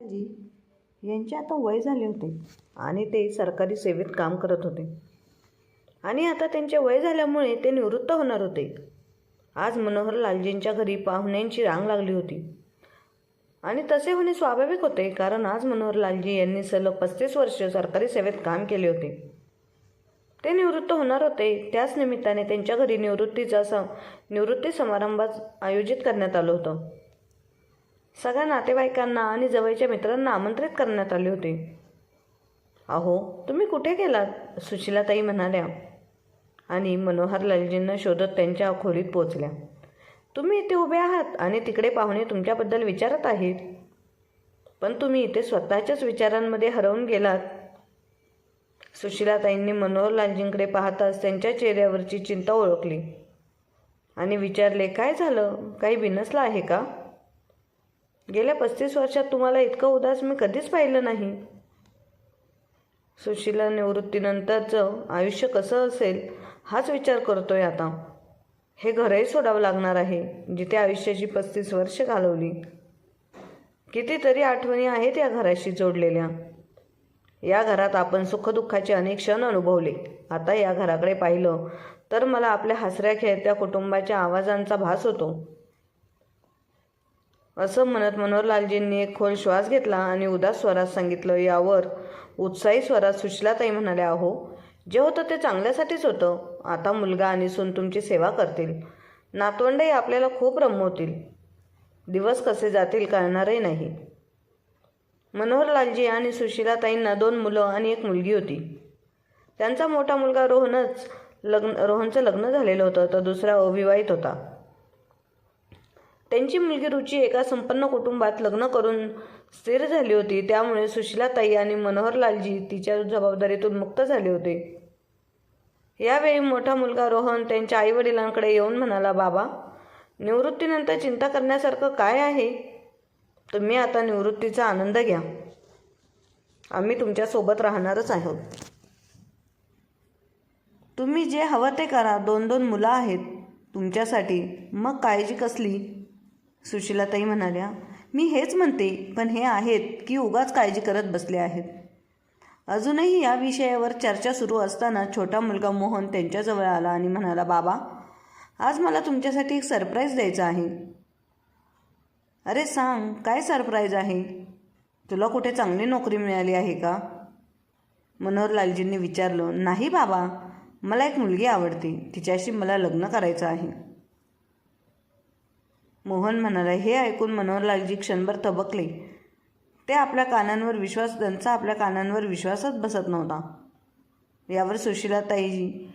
जी यांचे आता वय झाले होते आणि ते सरकारी सेवेत काम करत होते. आणि आता त्यांचे वय झाल्यामुळे ते निवृत्त होणार होते. आज मनोहर लालजींच्या घरी पाहुण्यांची रांग लागली होती. आणि तसे होणे स्वाभाविक होते कारण आज मनोहर लालजी यांनी सलग पस्तीस वर्ष सरकारी सेवेत काम केले होते. ते निवृत्त होणार होते. त्याच निमित्ताने त्यांच्या घरी निवृत्तीचा स निवृत्ती समारंभ आयोजित करण्यात आलं होतं. सगळ्या नातेवाईकांना आणि जवळच्या मित्रांना आमंत्रित करण्यात आले होते. अहो तुम्ही कुठे गेलात? सुशिलाताई म्हणाल्या. आणि मनोहर लालजींना शोधत त्यांच्या खोलीत पोचल्या तुम्ही इथे उभे आहात आणि तिकडे पाहुणे तुमच्याबद्दल विचारत आहेत. पण तुम्ही इथे स्वतःच्याच विचारांमध्ये हरवून गेलात. सुशिलाताईंनी मनोहर लालजींकडे पाहताच त्यांच्या चेहऱ्यावरची चिंता ओळखली. आणि विचारले काय झालं? काही बिनसलं आहे का? गेल्या पस्तीस वर्षात तुम्हाला इतकं उदास मी कधीच पाहिलं नाही. सुशीला निवृत्तीनंतरचं आयुष्य कसं असेल हाच विचार करतोय आता. हे घरही सोडावं लागणार आहे जिथे आयुष्याची पस्तीस वर्ष घालवली. कितीतरी आठवणी आहेत या घराशी जोडलेल्या. या घरात आपण सुखदुःखाचे अनेक क्षण अनुभवले. आता या घराकडे पाहिलं तर मला आपल्या हसऱ्या खेळत्या कुटुंबाच्या आवाजांचा भास होतो. असं म्हणत मनोहरलालजींनी एक खोल श्वास घेतला आणि उदास स्वरात सांगितलं यावर उत्साही स्वरात सुशीलाताई म्हणाल्या अहो जे होतं ते चांगल्यासाठीच होतं. आता मुलगा आणि सून तुमची सेवा करतील. नातवंडही आपल्याला खूप रमवतील. दिवस कसे जातील कळणारही नाही. मनोहरलालजी आणि सुशीलाताईंना दोन मुलं आणि एक मुलगी होती. त्यांचा मोठा मुलगा रोहनच लग्न रोहनचं लग्न झालेलं होतं तर दुसरा अविवाहित होता. त्यांची मुलगी रुची एका संपन्न कुटुंबात लग्न करून स्थिर झाली होती. त्यामुळे सुशीलाताई आणि मनोहरलालजी तिच्या जबाबदारीतून मुक्त झाले होते. यावेळी मोठा मुलगा रोहन त्यांच्या आईवडिलांकडे येऊन म्हणाला बाबा निवृत्तीनंतर चिंता करण्यासारखं काय आहे? तुम्ही आता निवृत्तीचा आनंद घ्या. आम्ही तुमच्यासोबत राहणारच आहोत. तुम्ही जे हवं ते करा. दोन दोन मुलं आहेत. तुमच्यासाठी मग काळजी कसली? सुशिलाताई म्हणाल्या मी हेच म्हणते पण हे आहेत की उगाच काळजी करत बसले आहेत. अजूनही या विषयावर चर्चा सुरू असताना छोटा मुलगा मोहन त्यांच्याजवळ आला आणि म्हणाला बाबा आज मला तुमच्यासाठी एक सरप्राईज द्यायचा आहे. अरे सांग काय सरप्राईज आहे? तुला कुठे चांगली नोकरी मिळाली आहे का? मनोहर लालजींनी विचारलं नाही बाबा मला एक मुलगी आवडते तिच्याशी मला लग्न करायचं आहे. मोहन म्हणाला हे ऐकून मनोहरलालजी क्षणभर तबकले ते आपल्या कानांवर विश्वास त्यांचा आपल्या कानांवर विश्वासच बसत नव्हता. यावर सुशिलाताईजी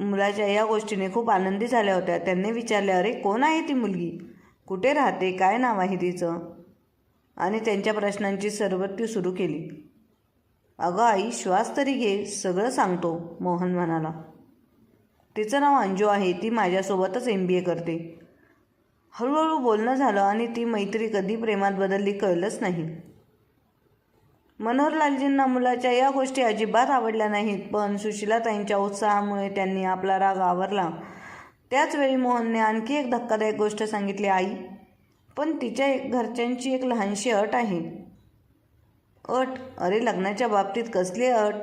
मुलाच्या या गोष्टीने खूप आनंदी झाल्या होत्या. त्यांनी विचारले अरे कोण आहे ती मुलगी? कुठे राहते? काय नाव आहे तिचं? आणि त्यांच्या प्रश्नांची सरबत्ती सुरू केली. अगं आई श्वास तरी घे सगळं सांगतो मोहन म्हणाला. तिचं नाव अंजू आहे. ती माझ्यासोबतच एम बी ए करते. हळूहळू बोलणं झालं आणि ती मैत्री कधी प्रेमात बदलली कळलंच नाही. मनोहरलालजींना मुलाच्या या गोष्टी अजिबात आवडल्या नाहीत पण सुशिलाताईंच्या उत्साहामुळे त्यांनी आपला राग आवरला. त्याचवेळी मोहनने आणखी एक धक्कादायक गोष्ट सांगितली आई पण तिच्या एक घरच्यांची एक लहानशी अट आहे. अट? अरे लग्नाच्या बाबतीत कसली अट?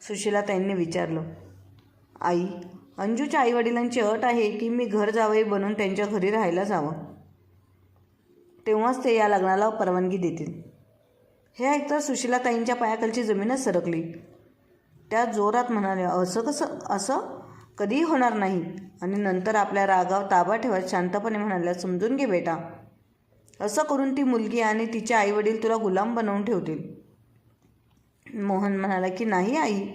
सुशिलाताईंनी विचारलं. आई अंजूच्या आईवडिलांची अट आहे की मी घर जावई बनून त्यांच्या घरी राहायला जावं. तेव्हाच ते या लग्नाला परवानगी देतील. हे ऐकता सुशिलाताईंच्या पायाखालची जमीनच सरकली. त्या जोरात म्हणाल्या असं कसं? असं? कधीही होणार नाही. आणि नंतर आपल्या रागाव ताबा ठेवत शांतपणे म्हणाल्या समजून घे बेटा. असं करून ती मुलगी आणि तिचे आईवडील तुला गुलाम बनवून ठेवतील. मोहन म्हणाला की नाही आई?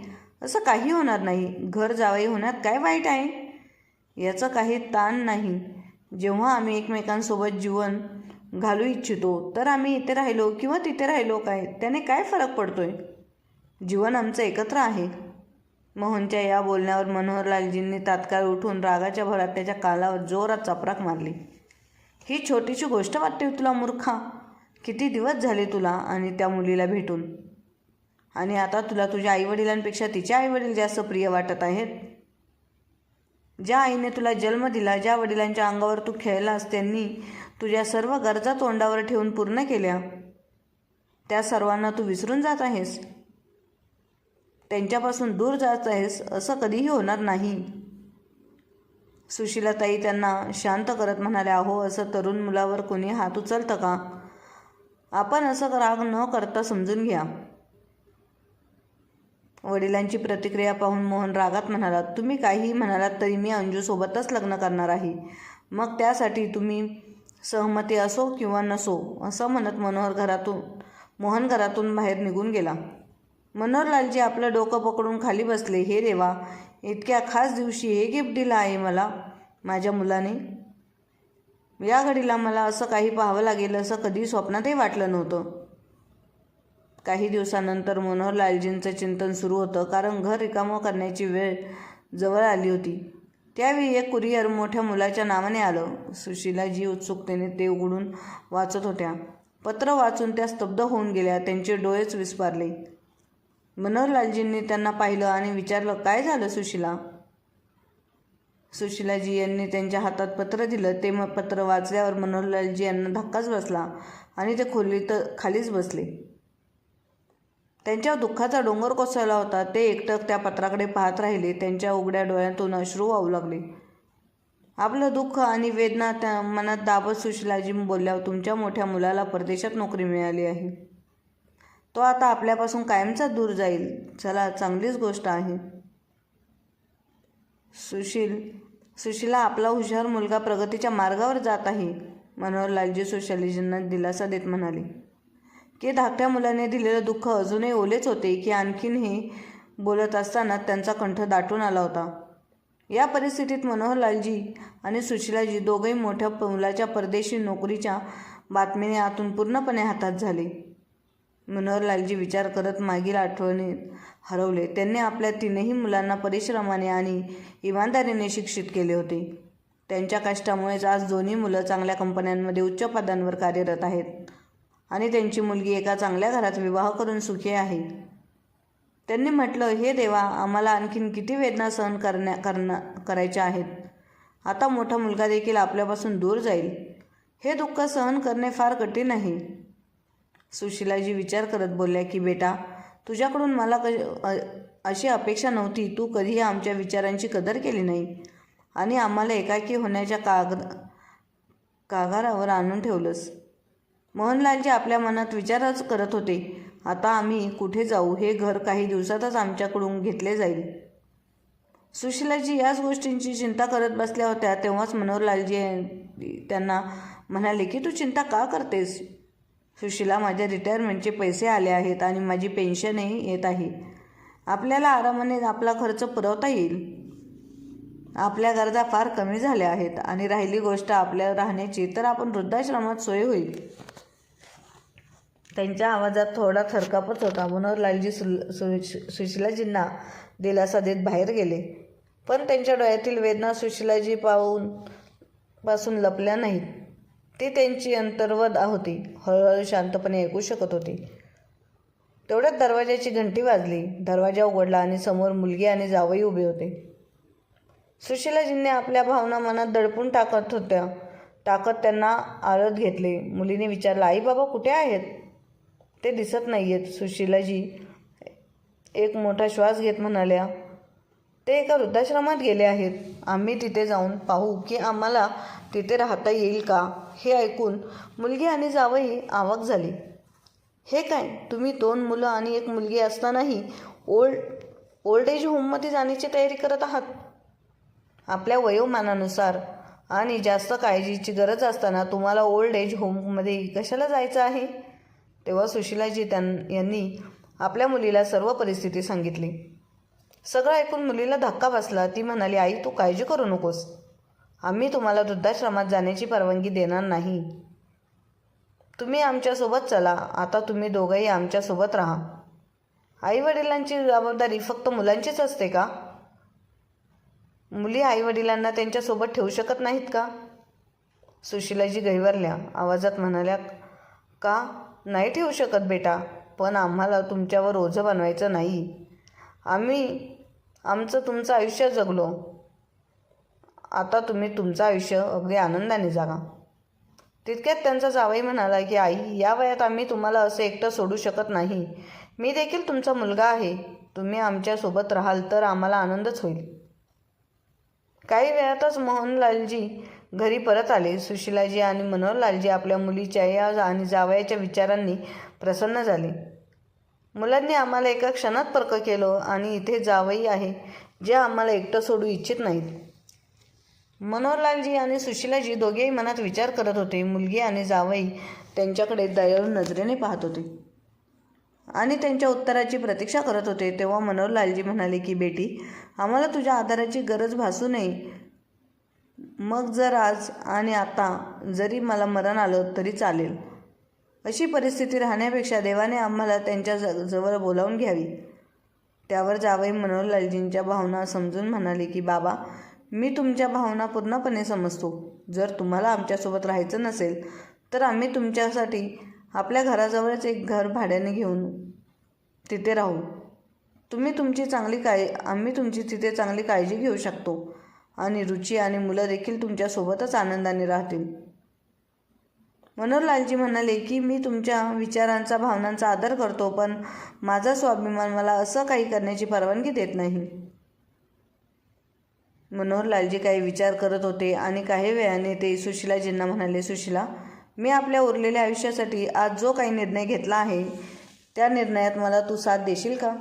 असं काही होणार नाही. घर जावई होण्यात काय वाईट आहे? याचं काही ताण नाही. जेव्हा आम्ही एकमेकांसोबत जीवन घालू इच्छितो तर आम्ही इथे राहिलो किंवा तिथे राहिलो काय? त्याने काय फरक पडतोय? जीवन आमचं एकत्र आहे. मोहनच्या या बोलण्यावर मनोहरलालजींनी तात्काळ उठून रागाच्या भरात त्याच्या कालावर जोरात चपराक मारली. ही छोटीशी गोष्ट वाटते तुला मूर्खा? किती दिवस झाले तुला आणि त्या मुलीला भेटून? आणि आता तुला तुझ्या आईवडिलांपेक्षा तिचे आईवडील जास्त प्रिय वाटत आहेत. ज्या आईने तुला जन्म दिला ज्या वडिलांच्या अंगावर तू खेळलास त्यांनी तुझ्या सर्व गरजा तोंडावर ठेवून पूर्ण केल्या. त्या सर्वांना तू विसरून जात आहेस. त्यांच्यापासून दूर जात आहेस असं कधीही होणार नाही. सुशीलाताई त्यांना शांत करत म्हणाल्या अहो असं तरुण मुलावर कोणी हात उचलतं का? आपण असं राग न करता समजून घ्या. वडिलांची प्रतिक्रिया पाहून मोहन रागात म्हणाला तुम्ही काहीही म्हणालात तरी मी अंजूसोबतच लग्न करणार आहे. मग त्यासाठी तुम्ही सहमती असो किंवा नसो असं म्हणत मनोहर घरातून मोहन घरातून बाहेर निघून गेला. मनोहरलालजी आपलं डोकं पकडून खाली बसले हे देवा इतक्या खास दिवशी हे गिफ्ट दिलं आहे मला माझ्या मुलाने? या घडीला मला असं काही पाहावं लागेल असं कधी स्वप्नातही वाटलं नव्हतं. काही दिवसानंतर मनोहरलालजींचं चिंतन सुरू होतं कारण घर रिकामं करण्याची वेळ जवळ आली होती. त्यावेळी एक कुरिअर मोठ्या मुलाच्या नावाने आलं. सुशीलाजी उत्सुकतेने ते उघडून वाचत होत्या. पत्र वाचून त्या स्तब्ध होऊन गेल्या. त्यांचे डोळेच विस्पारले मनोहरलालजींनी त्यांना पाहिलं आणि विचारलं काय झालं सुशीला? सुशीलाजी यांनी त्यांच्या हातात पत्र दिलं. ते मग पत्र वाचल्यावर मनोहरलालजी यांना धक्काच बसला आणि ते खोलीत खालीच बसले. त्यांच्या दुःखाचा डोंगर कोसळला होता. ते एकटक त्या पत्राकडे पाहत राहिले. त्यांच्या उघड्या डोळ्यांतून अश्रू वाहू लागले. आपलं दुःख आणि वेदना त्या मनात दाबत सुशिलाजी बोलल्यावर तुमच्या मोठ्या मुलाला परदेशात नोकरी मिळाली आहे. तो आता आपल्यापासून कायमचा दूर जाईल. चला चांगलीच गोष्ट आहे. सुशील सुशीला आपला हुशार मुलगा प्रगतीच्या मार्गावर जात आहे मनोहरलालजी सुशालीजींना दिलासा देत म्हणाले. की धाकट्या मुलाने दिलेलं दुःख अजूनही ओलेच होते की आणखीन हे बोलत असताना त्यांचा कंठ दाटून आला होता. या परिस्थितीत मनोहरलालजी आणि सुशीलाजी दोघंही मोठ्या मुलाच्या परदेशी नोकरीच्या बातमीने आतून पूर्णपणे हातात झाले. मनोहरलालजी विचार करत मागील आठवणीत हरवले. त्यांनी आपल्या तीनही मुलांना परिश्रमाने आणि इमानदारीने शिक्षित केले होते. त्यांच्या कष्टामुळेच आज दोन्ही मुलं चांगल्या कंपन्यांमध्ये उच्च पदांवर कार्यरत आहेत. आणि त्यांची मुलगी एका चांगल्या घरात विवाह करून सुखी आहे. त्यांनी म्हटलं हे देवा आम्हाला आणखीन किती वेदना सहन करण्या करण्या करायच्या आहेत. आता मोठा मुलगा देखील आपल्यापासून दूर जाईल. हे दुःख सहन करणे फार कठीण आहे. सुशिलाजी विचार करत बोलल्या की बेटा तुझ्याकडून मला क अशी अपेक्षा नव्हती. तू कधीही आमच्या विचारांची कदर केली नाही. आणि आम्हाला एकाकी होण्याच्या काग कागारावर आणून ठेवलंस. मोहनलालजी आपल्या मनात विचारच करत होते आता आम्ही कुठे जाऊ? हे घर काही दिवसातच आमच्याकडून घेतले जाईल. सुशिलाजी याच गोष्टींची चिंता करत बसल्या होत्या. तेव्हाच मनोहरलालजी त्यांना म्हणाले की तू चिंता का करतेस? सुशीला माझ्या रिटायरमेंटचे पैसे आले आहेत आणि माझी पेन्शनही येत आहे. आपल्याला आरामाने आपला खर्च पुरवता येईल. आपल्या गरजा फार कमी झाल्या आहेत आणि राहिली गोष्ट आपल्या राहण्याची तर आपण वृद्धाश्रमात सोय होईल. त्यांच्या आवाजात थोडा थरकापच होता. मनोहरलालजी सुल सु सुशिलाजींना दिलासा देत बाहेर गेले. पण त्यांच्या डोळ्यातील वेदना सुशिलाजी पाहून पासून लपल्या नाहीत. ती त्यांची अंतर्वद होती. हळूहळू शांतपणे ऐकू शकत होती. तेवढ्यात दरवाजाची घंटी वाजली. दरवाजा उघडला आणि समोर मुलगी आणि जावई उभे होते. सुशिलाजींनी आपल्या भावना मनात दडपून टाकत होत्या. टाकत त्यांना आळत घेतले. मुलीने विचारलं आई बाबा कुठे आहेत? ते दिसत नाही आहेत सुशीलाजी एक मोठा श्वास घेत म्हणाल्या ते एका वृद्धाश्रमात गेले आहेत. आम्ही तिथे जाऊन पाहू की आम्हाला तिथे राहता येईल का हे ऐकून मुलगी आणि जावई आवाक झाली. हे काय? तुम्ही दोन मुलं आणि एक मुलगी असतानाही ओल्ड ओल्ड एज होममध्ये जाण्याची तयारी करत आहात? आपल्या वयोमानानुसार आणि जास्त काळजीची गरज असताना तुम्हाला ओल्ड एज होममध्ये कशाला जायचं आहे? तेव्हा सुशिलाजी त्यां यांनी आपल्या मुलीला सर्व परिस्थिती सांगितली. सगळं ऐकून मुलीला धक्का बसला. ती म्हणाली आई तू काळजी करू नकोस. आम्ही तुम्हाला वृद्धाश्रमात जाण्याची परवानगी देणार नाही. तुम्ही आमच्यासोबत चला. आता तुम्ही दोघंही आमच्यासोबत राहा. आईवडिलांची जबाबदारी फक्त मुलांचीच असते का? मुली आईवडिलांना त्यांच्यासोबत ठेवू शकत नाहीत का? सुशिलाजी गैवरल्या आवाजात म्हणाल्या का? नाही ठेवू शकत बेटा. पण आम्हाला तुमच्यावर ओझं बनवायचं नाही. आम्ही आमचं तुमचं आयुष्य जगलो. आता तुम्ही तुमचं आयुष्य अगदी आनंदाने जागा. तितक्यात त्यांचा जावई म्हणाला की आई या वयात आम्ही तुम्हाला असं एकटं सोडू शकत नाही. मी देखील तुमचा मुलगा आहे. तुम्ही आमच्यासोबत राहाल तर आम्हाला आनंदच होईल. काही वेळातच मोहनलालजी घरी परत आले. सुशिलाजी आणि मनोहरलालजी आपल्या मुलीच्या या आणि जावयाच्या विचारांनी प्रसन्न झाले. मुलांनी आम्हाला एका क्षणात पर्क केलं आणि इथे जावई आहे जे आम्हाला एकटं सोडू इच्छित नाहीत. मनोहरलालजी आणि सुशिलाजी दोघेही मनात विचार करत होते. मुलगी आणि जावई त्यांच्याकडे दयाळू नजरेने पाहत होते. आणि त्यांच्या उत्तराची प्रतीक्षा करत होते. तेव्हा मनोहरलालजी म्हणाले की बेटी आम्हाला तुझ्या आधाराची गरज भासू नये. मग जर आज आणि आता जरी मला मरण आलं तरी चालेल. अशी परिस्थिती राहण्यापेक्षा देवाने आम्हाला त्यांच्या ज जवळ बोलावून घ्यावी. त्यावर जावई मनोहरलालजींच्या भावना समजून म्हणाले की बाबा मी तुमच्या भावना पूर्णपणे समजतो. जर तुम्हाला आमच्यासोबत राहायचं नसेल तर आम्ही तुमच्यासाठी आपल्या घराजवळच एक घर भाड्याने घेऊन तिथे राहू. तुम्ही तुमची चांगली काय आम्ही तुमची तिथे चांगली काळजी घेऊ शकतो. आणि रुची आणि मुलं देखील तुमच्यासोबतच आनंदाने राहतील. मनोहरलालजी म्हणाले की मी तुमच्या विचारांचा भावनांचा आदर करतो पण माझा स्वाभिमान मला असं काही करण्याची परवानगी देत नाही. मनोहरलालजी काही विचार करत होते आणि काही वेळाने ते सुशिलाजींना म्हणाले सुशिला मी आपल्या उरलेल्या आयुष्यासाठी आज जो काही निर्णय घेतला आहे त्या निर्णयात मला तू साथ देशील का?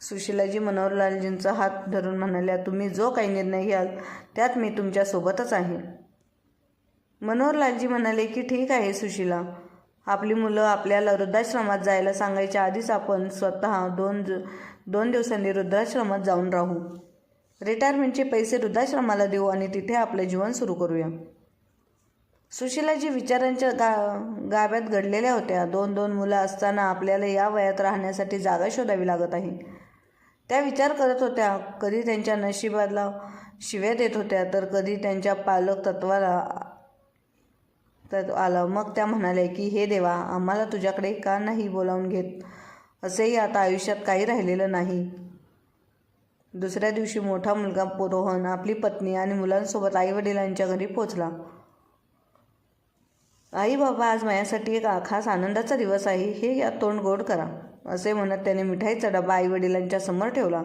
सुशिलाजी मनोहरलालजींचा हात धरून म्हणाल्या तुम्ही जो काही निर्णय घ्याल त्यात मी तुमच्यासोबतच आहे. मनोहरलालजी म्हणाले की ठीक आहे सुशिला. आपली मुलं आपल्याला वृद्धाश्रमात जायला सांगायच्या आधीच आपण स्वतः दोन ज दोन दिवसांनी वृद्धाश्रमात जाऊन राहू. रिटायरमेंटचे पैसे वृद्धाश्रमाला देऊ आणि तिथे आपलं जीवन सुरू करूया. सुशिलाजी विचारांच्या गा गाव्यात घडलेल्या होत्या. दोन दोन मुलं असताना आपल्याला या वयात राहण्यासाठी जागा शोधावी लागत आहे. त्या विचार करत होत्या. कधी त्यांच्या नशिबाला शिव्या देत होत्या तर कधी त्यांच्या पालक तत्वाला तत्व आलं. मग त्या म्हणाल्या की हे देवा आम्हाला तुझ्याकडे का नाही बोलावून घेत? असेही आता आयुष्यात काही राहिलेलं नाही. दुसऱ्या दिवशी मोठा मुलगा रोहन आपली पत्नी आणि मुलांसोबत आईवडिलांच्या घरी पोचला आई बाबा आज माझ्यासाठी एक खास आनंदाचा दिवस आहे. हे या तोंड गोड करा. असे म्हणत त्याने मिठाईचा डबा आईवडिलांच्या समोर ठेवला.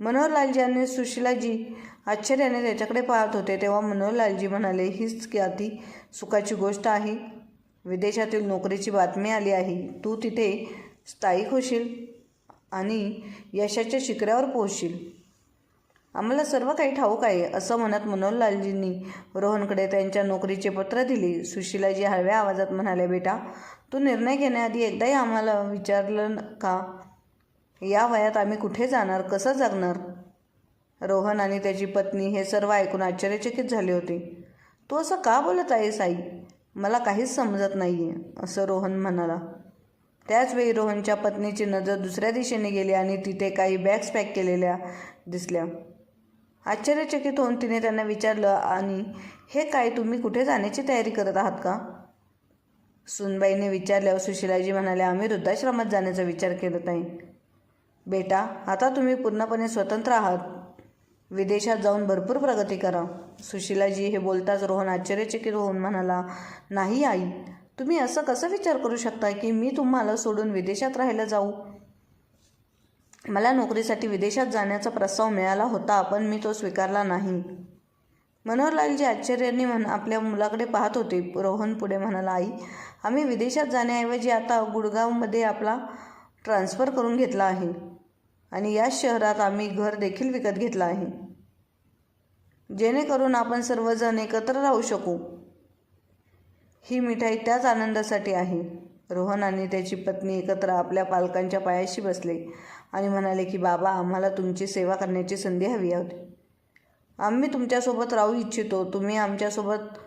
मनोहरलालजी आणि सुशीलाजी आश्चर्याने त्याच्याकडे पाहत होते तेव्हा मनोहरलालजी म्हणाले हीच की अति सुखाची गोष्ट आहे. विदेशातील नोकरीची बातमी आली आहे. तू तिथे स्थायिक होशील आणि यशाच्या शिखरावर पोहोचशील. आम्हाला सर्व काही ठाऊक आहे असं म्हणत मनोहरलालजींनी रोहनकडे त्यांच्या नोकरीचे पत्र दिले. सुशीलाजी हळव्या आवाजात म्हणाले बेटा तू निर्णय घेण्याआधी एकदाही आम्हाला विचारलं का? या वयात आम्ही कुठे जाणार? कसं जगणार? रोहन आणि त्याची पत्नी हे सर्व ऐकून आश्चर्यचकित झाले होते. तू असं का बोलत आहेस आई मला काहीच समजत नाही आहे असं रोहन म्हणाला. त्याचवेळी रोहनच्या पत्नीची नजर दुसऱ्या दिशेने गेली आणि तिथे काही बॅग्स पॅक केलेल्या दिसल्या. आश्चर्यचकित होऊन तिने त्यांना विचारलं आणि हे काय तुम्ही कुठे जाण्याची तयारी करत आहात का? सुनबाईने विचारल्यावर सुशिलाजी म्हणाले आम्ही वृद्धाश्रमात जाण्याचा विचार करत नाही. बेटा आता तुम्ही पूर्णपणे स्वतंत्र आहात. विदेशात जाऊन भरपूर प्रगती करा. सुशिलाजी हे बोलताच रोहन आश्चर्यचकित होऊन म्हणाला नाही आई तुम्ही असं कसं विचार करू शकता की मी तुम्हाला सोडून विदेशात राहायला जाऊ? मला नोकरीसाठी विदेशात जाण्याचा प्रस्ताव मिळाला होता पण मी तो स्वीकारला नाही. मनोहरलालजी आश्चर्याने म्हण आपल्या मुलाकडे पाहत होते. रोहन पुढे म्हणाला आई आम्ही विदेशात जाण्याऐवजी आता गुडगावमध्ये आपला ट्रान्सफर करून घेतला आहे आणि याच शहरात आम्ही घर देखील विकत घेतलं आहे. जेणेकरून आपण सर्वजण एकत्र राहू शकू. ही मिठाई त्याच आनंदासाठी आहे. रोहन आणि त्याची पत्नी एकत्र आपल्या पालकांच्या पायाशी बसले. आणि म्हणाले की बाबा आम्हाला तुमची सेवा करण्याची संधी हवी होती आम्ही तुमच्यासोबत राहू इच्छितो. तुम्ही आमच्यासोबत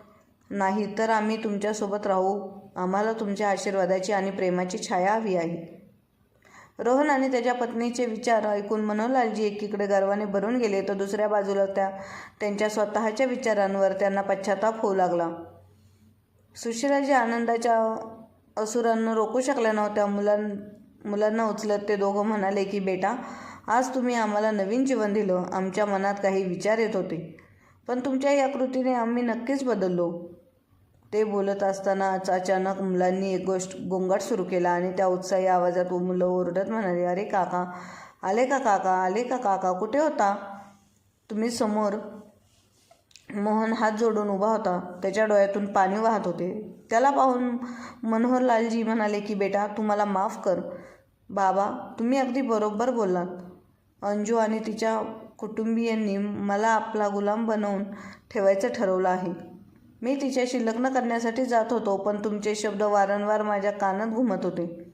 नाही तर आम्ही तुमच्यासोबत राहू. आम्हाला तुमच्या आशीर्वादाची आणि प्रेमाची छाया हवी आहे. रोहन आणि त्याच्या पत्नीचे विचार ऐकून मनोहरलालजी एकीकडे गर्वाने भरून गेले. तर दुसऱ्या बाजूला त्या त्यांच्या स्वतःच्या विचारांवर त्यांना पश्चाताप होऊ लागला. सुशिलाजी आनंदाच्या असुरांना रोखू शकल्या नव्हत्या. मुलां मुलांना उचलत ते दोघं म्हणाले की बेटा आज तुम्ही आम्हाला नवीन जीवन दिलं. आमच्या मनात काही विचार येत होते. पण तुमच्या या कृतीने आम्ही नक्कीच बदललो. ते बोलत असतानाच अचानक मुलांनी एक गोष्ट गोंगाट सुरू केला आणि त्या उत्साही आवाजात मुलं ओरडत म्हणाले अरे काका आले का काका आले का काका कुठे होता? तुम्ही समोर. मोहन हात जोडून उभा होता. त्याच्या डोळ्यातून पाणी वाहत होते. त्याला पाहून मनोहरलालजी म्हणाले की बेटा तुम्हाला माफ कर. बाबा तुम्ही अगदी बरोबर बोललात. अंजू आणि तिच्या कुटुंबियांनी मला आपला गुलाम बनवून ठेवायचं ठरवलं आहे. मी तिच्याशी लग्न करण्यासाठी जात होतो पण तुमचे शब्द वारंवार माझ्या कानात घुमत होते.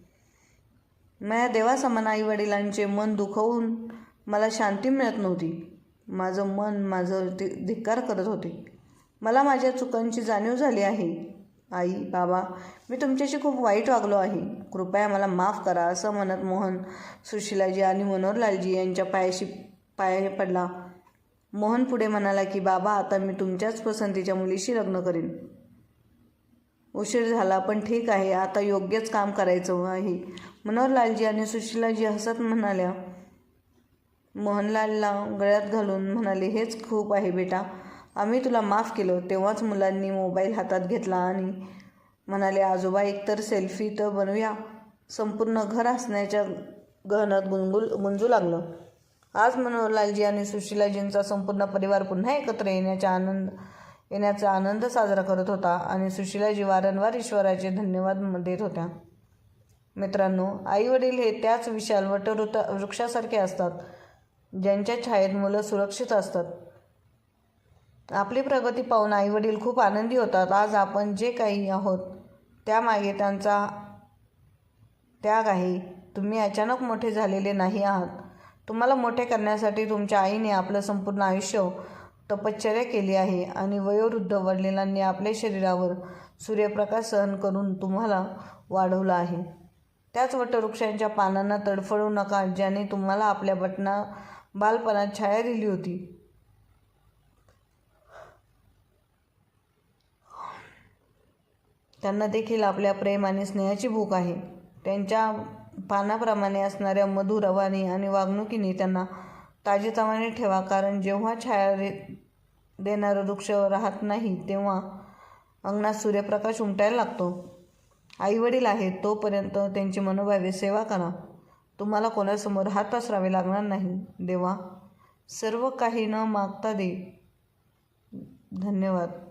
माझ्या देवासमान आईवडिलांचे मन दुखवून मला शांती मिळत नव्हती. माझं मन माझं धिक्कार करत होते. मला माझ्या चुकांची जाणीव झाली आहे. आई बाबा मी तुमच्याशी खूप वाईट वागलो आहे. कृपया मला माफ करा असं म्हणत मोहन सुशिलाजी आणि मनोहरलालजी यांच्या पायाशी पायाने पडला. मोहन पुढे म्हणाला की बाबा आता मी तुमच्याच पसंतीच्या मुलीशी लग्न करीन. उशीर झाला पण ठीक आहे आता योग्यच काम करायचं आहे. मनोहरलालजी आणि सुशिलाजी हसत म्हणाल्या. मोहनलालला गळ्यात घालून म्हणाले हेच खूप आहे बेटा. आम्ही तुला माफ केलं. तेव्हाच मुलांनी मोबाईल हातात घेतला आणि म्हणाले आजोबा एकतर सेल्फी तर बनवूया. संपूर्ण घर हसण्याच्या गहनात गुंगुल गुंजू लागलं. आज मनोहरलालजी आणि सुशीलाजींचा संपूर्ण परिवार पुन्हा एकत्र येण्याचा आनंद येण्याचा आनंद साजरा करत होता आणि सुशीलाजी वारंवार ईश्वराचे धन्यवाद देत होत्या. मित्रांनो आईवडील हे त्याच विशाल वटवृता वृक्षासारखे असतात ज्यांच्या छायेत मुलं सुरक्षित असतात. आपली प्रगती पाहून आईवडील खूप आनंदी होतात. आज आपण जे काही आहोत त्यामागे त्यांचा त्याग आहे. तुम्ही अचानक मोठे झालेले नाही आहात. तुम्हाला मोठे करण्यासाठी तुमच्या आईने आपलं संपूर्ण आयुष्य तपश्चर्या केली आहे आणि वयोवृद्ध वडिलांनी आपल्या शरीरावर सूर्यप्रकाश सहन करून तुम्हाला वाढवलं आहे. त्याच वटवृक्षांच्या पानांना तडफडू नका ज्याने तुम्हाला आपल्या बटना बालपणात छाया दिली होती. त्यांना देखील आपल्या प्रेम आणि स्नेहाची भूक आहे. त्यांच्या पानाप्रमाणे असणाऱ्या मधुर रवानी आणि वागणुकीने त्यांना ताजेतवाने ठेवा. कारण जेव्हा छाया रे देणारं वृक्ष राहत नाही तेव्हा अंगणात सूर्यप्रकाश उमटायला लागतो. आईवडील आहेत तोपर्यंत त्यांची मनोभावे सेवा करा. तुम्हाला कोणासमोर हात पसरावे लागणार नाही. देवा सर्व काही न मागता दे. धन्यवाद.